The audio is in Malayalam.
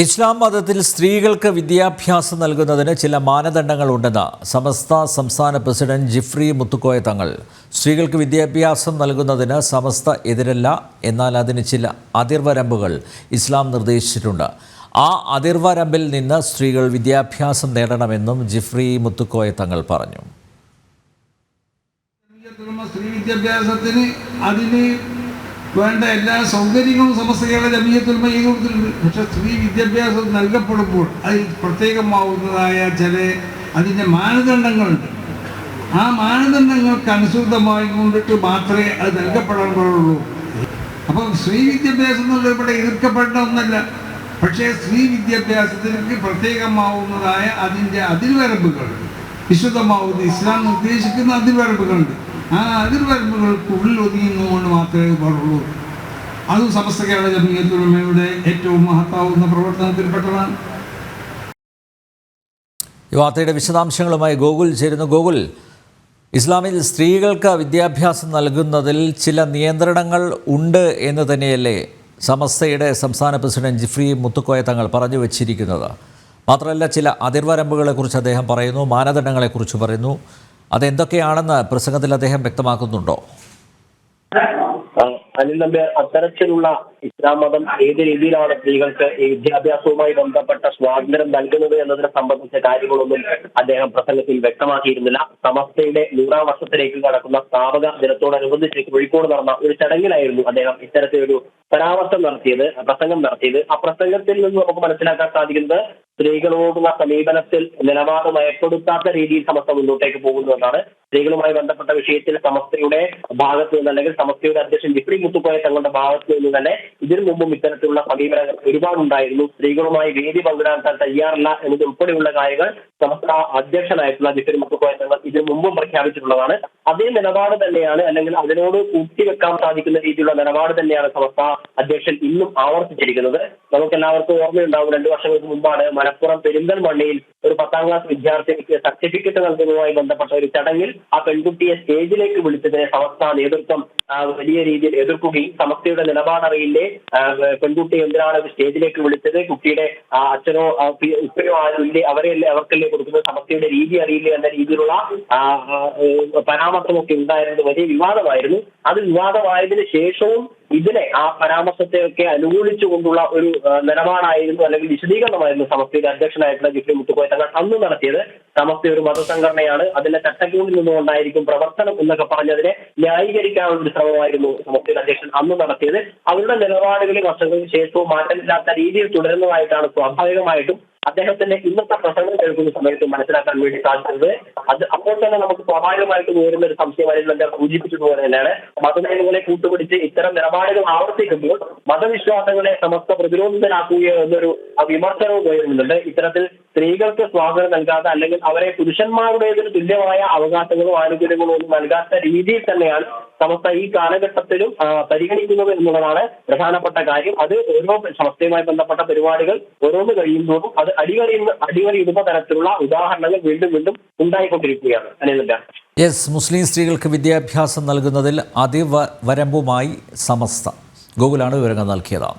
ഇസ്ലാം മതത്തിൽ സ്ത്രീകൾക്ക് വിദ്യാഭ്യാസം നൽകുന്നതിന് ചില മാനദണ്ഡങ്ങളുണ്ടെന്ന് സമസ്ത സംസ്ഥാന പ്രസിഡന്റ് ജിഫ്രി മുത്തുക്കോയ തങ്ങൾ. സ്ത്രീകൾക്ക് വിദ്യാഭ്യാസം നൽകുന്നതിന് സമസ്ത എതിരല്ല എന്നാൽ അതിന് ചില അതിർവരമ്പുകൾ ഇസ്ലാം നിർദ്ദേശിച്ചിട്ടുണ്ട്. ആ അതിർവരമ്പിൽ നിന്ന് സ്ത്രീകൾ വിദ്യാഭ്യാസം നേടണമെന്നും ജിഫ്രി മുത്തുക്കോയ തങ്ങൾ പറഞ്ഞു. സ്ത്രീ വിദ്യാഭ്യാസത്തിന് അതിന് വേണ്ട എല്ലാ സൗകര്യങ്ങളും സമസ്തകളുടെ ജമീയത്തിൽ കൊടുത്തിട്ടുണ്ട് പക്ഷെ സ്ത്രീ വിദ്യാഭ്യാസം നൽകപ്പെടുമ്പോൾ അതിൽ പ്രത്യേകമാവുന്നതായ ചില അതിന്റെ മാനദണ്ഡങ്ങളുണ്ട്. ആ മാനദണ്ഡങ്ങൾക്ക് അനുസൃതമായി കൊണ്ടിട്ട് മാത്രമേ അത് നൽകപ്പെടാനുള്ളൂ. അപ്പം സ്ത്രീ വിദ്യാഭ്യാസം എന്നുള്ളത് ഇവിടെ എതിർക്കപ്പെടേണ്ട ഒന്നല്ല. പക്ഷേ സ്ത്രീ വിദ്യാഭ്യാസത്തിലേക്ക് പ്രത്യേകമാവുന്നതായ അതിന്റെ അതിർവരമ്പുകൾ വിശുദ്ധമാവുന്ന ഇസ്ലാം നിർദ്ദേശിക്കുന്ന അതിർവരമ്പുകളുണ്ട്. ആ അതിർവരമ്പുകൾക്കുള്ളിൽ ഒതുങ്ങുന്നതുകൊണ്ട് മാത്രമേ പാടുള്ളൂ. അതും സമസ്ത കേരള ജമീയത്തുലമയുടെ ഏറ്റവും മഹത്താവുന്ന പ്രവർത്തനത്തിൽപ്പെട്ടതാണ്. ഈ വാർത്തയുടെ വിശദാംശങ്ങളുമായി ഗോകുൽ ചേരുന്നു. ഗോകുൽ ഇസ്ലാമിൽ സ്ത്രീകൾക്ക് വിദ്യാഭ്യാസം നൽകുന്നതിൽ ചില നിയന്ത്രണങ്ങൾ ഉണ്ട് എന്ന് തന്നെയല്ലേ സമസ്തയുടെ സംസ്ഥാന പ്രസിഡന്റ് ജിഫ്രി മുത്തുക്കോയ തങ്ങൾ പറഞ്ഞു വച്ചിരിക്കുന്നത്? മാത്രമല്ല ചില അതിർവരമ്പുകളെക്കുറിച്ച് അദ്ദേഹം പറയുന്നു മാനദണ്ഡങ്ങളെക്കുറിച്ച് പറയുന്നു. അതെന്തൊക്കെയാണെന്ന് പ്രസംഗത്തിൽ അദ്ദേഹം വ്യക്തമാക്കുന്നുണ്ടോ? അനിൽ നമ്പി അത്തരത്തിലുള്ള ഇസ്ലാം മതം ഏത് രീതിയിലാണ് സ്ത്രീകൾക്ക് ഈ വിദ്യാഭ്യാസവുമായി ബന്ധപ്പെട്ട സ്വാതന്ത്ര്യം നൽകുന്നത് എന്നതിനെ സംബന്ധിച്ച കാര്യങ്ങളൊന്നും അദ്ദേഹം പ്രസംഗത്തിൽ വ്യക്തമാക്കിയിരുന്നില്ല. സമസ്തയുടെ നൂറാം വർഷത്തിലേക്ക് നടക്കുന്ന സ്ഥാപക ദിനത്തോടനുബന്ധിച്ച് കോഴിക്കോട് നടന്ന ഒരു ചടങ്ങിലായിരുന്നു അദ്ദേഹം ഇത്തരത്തിലൊരു പരാമർശം നടത്തിയത് പ്രസംഗം നടത്തിയത്. ആ പ്രസംഗത്തിൽ നിന്ന് നമുക്ക് മനസ്സിലാക്കാൻ സാധിക്കുന്നത് സ്ത്രീകളോടുള്ള സമീപനത്തിൽ നിലപാട് ഭയപ്പെടുത്താത്ത രീതിയിൽ സമസ്ത മുന്നോട്ടേക്ക് പോകുന്നു എന്നാണ് സ്ത്രീകളുമായി ബന്ധപ്പെട്ട വിഷയത്തിൽ സമസ്തയുടെ ഭാഗത്ത് നിന്ന് അല്ലെങ്കിൽ സമസ്തയുടെ അധ്യക്ഷൻ ജിപ്രി മുത്തുക്കോയ തങ്ങളുടെ ഭാഗത്ത് നിന്ന് തന്നെ ഇതിനു മുമ്പും ഇത്തരത്തിലുള്ള സമീപനങ്ങൾ ഒരുപാടുണ്ടായിരുന്നു. സ്ത്രീകളുമായി വേദി പങ്കിടാൻ താൻ തയ്യാറില്ല എന്നതുൾപ്പെടെയുള്ള കാര്യങ്ങൾ സമസ്ത അധ്യക്ഷനായിട്ടുള്ള വിക്രി മുത്തുക്കോയ തങ്ങൾ ഇതിനു മുമ്പും പ്രഖ്യാപിച്ചിട്ടുള്ളതാണ്. അതേ നിലപാട് തന്നെയാണ് അല്ലെങ്കിൽ അതിനോട് കൂട്ടിവെക്കാൻ സാധിക്കുന്ന രീതിയിലുള്ള നിലപാട് തന്നെയാണ് സമസ്ത അധ്യക്ഷൻ ഇന്നും ആവർത്തിച്ചിരിക്കുന്നത്. നമുക്ക് എല്ലാവർക്കും ഓർമ്മയുണ്ടാവും രണ്ടു വർഷങ്ങൾക്ക് മുമ്പാണ് മലപ്പുറം പെരിന്തൽമണ്ണയിൽ ഒരു പത്താം ക്ലാസ് വിദ്യാർത്ഥിക്ക് സർട്ടിഫിക്കറ്റ് നൽകുന്നതുമായി ബന്ധപ്പെട്ട ഒരു ചടങ്ങിൽ ആ പെൺകുട്ടിയെ സ്റ്റേജിലേക്ക് വിളിച്ചതിനെ സമസ്ത നേതൃത്വം വലിയ രീതിയിൽ എതിർക്കുകയും സമസ്തയുടെ നിലപാടറിയില്ലേ പെൺകുട്ടി എന്തിനാണ് സ്റ്റേജിലേക്ക് വിളിച്ചത്? കുട്ടിയുടെ അച്ഛനോ ഇപ്പോഴോ ആരും ഇല്ലേ? അവരെയല്ലേ അവർക്കല്ലേ കൊടുക്കുന്നത്? സമസ്തയുടെ രീതി അറിയില്ലേ എന്ന രീതിയിലുള്ള പരാമർശമൊക്കെ ഉണ്ടായിരുന്നത് വലിയ വിവാദമായിരുന്നു. അത് വിവാദമായതിനു ശേഷവും ഇതിനെ ആ പരാമർശത്തെയൊക്കെ അനുകൂലിച്ചുകൊണ്ടുള്ള ഒരു നിലപാടായിരുന്നു അല്ലെങ്കിൽ വിശദീകരണമായിരുന്നു സമസ്തയുടെ അധ്യക്ഷനായിട്ടുള്ള ജിഫ്രി മുത്തുക്കോയ തങ്ങൾ അന്ന് നടത്തിയത്. സമസ്ത ഒരു മതസംഘടനയാണ്. അതിന്റെ ചട്ടക്കൂടിൽ നിന്നുകൊണ്ടായിരിക്കും പ്രവർത്തനം എന്നൊക്കെ പറഞ്ഞതിനെ ന്യായീകരിക്കാനുള്ള ഒരു ശ്രമമായിരുന്നു സമസ്തയുടെ അധ്യക്ഷൻ അന്ന് നടത്തിയത്. അവരുടെ നിലപാടുകളിൽ വർഷങ്ങൾക്ക് ശേഷവും മാറ്റമില്ലാത്ത രീതിയിൽ തുടരുന്നതായിട്ടാണ് സ്വാഭാവികമായിട്ടും അദ്ദേഹത്തിന്റെ ഇന്നത്തെ പ്രസംഗം കേൾക്കുന്ന സമയത്ത് മനസ്സിലാക്കാൻ വേണ്ടി സാധിച്ചത് അത് അപ്പോൾ തന്നെ നമുക്ക് സ്വാഭാവികമായിട്ടും ഉയരുന്ന ഒരു സംശയമായിരുന്നു അദ്ദേഹം സൂചിപ്പിച്ചതുപോലെ തന്നെയാണ് മതനയങ്ങളെ കൂട്ടുപിടിച്ച് ഇത്തരം നിലപാടുകൾ ആവർത്തിക്കുമ്പോൾ മതവിശ്വാസങ്ങളെ സമസ്ത പ്രതിരോധിതരാക്കുകയോ എന്നൊരു വിമർശനവും ഉയരുന്നുണ്ട് ഇത്തരത്തിൽ സ്ത്രീകൾക്ക് സ്വാതന്ത്ര്യം നൽകാതെ അല്ലെങ്കിൽ അവരെ പുരുഷന്മാരുടേതിന് തുല്യമായ അവകാശങ്ങളും ആനുകൂല്യങ്ങളും ഒന്നും നൽകാത്ത രീതിയിൽ തന്നെയാണ് സമസ്ത ഈ കാലഘട്ടത്തിലും പരിഗണിക്കുന്നത് എന്നുള്ളതാണ് പ്രധാനപ്പെട്ട കാര്യം. അത് ഓരോ സമസ്തയുമായി ബന്ധപ്പെട്ട പരിപാടികൾ ഓരോന്ന് കഴിയുമ്പോഴും അത് അടിവരയുന്ന അടിവരയിടുന്ന തരത്തിലുള്ള ഉദാഹരണങ്ങൾ വീണ്ടും വീണ്ടും ഉണ്ടായിക്കൊണ്ടിരിക്കുകയാണ്. അനിലിന്റെ യെസ് മുസ്ലിം സ്ത്രീകൾക്ക് വിദ്യാഭ്യാസം നൽകുന്നതിൽ അതിവരമ്പുമായി സമസ്ത. ഗോകുലാണ് വിവരങ്ങൾ നൽകിയത്.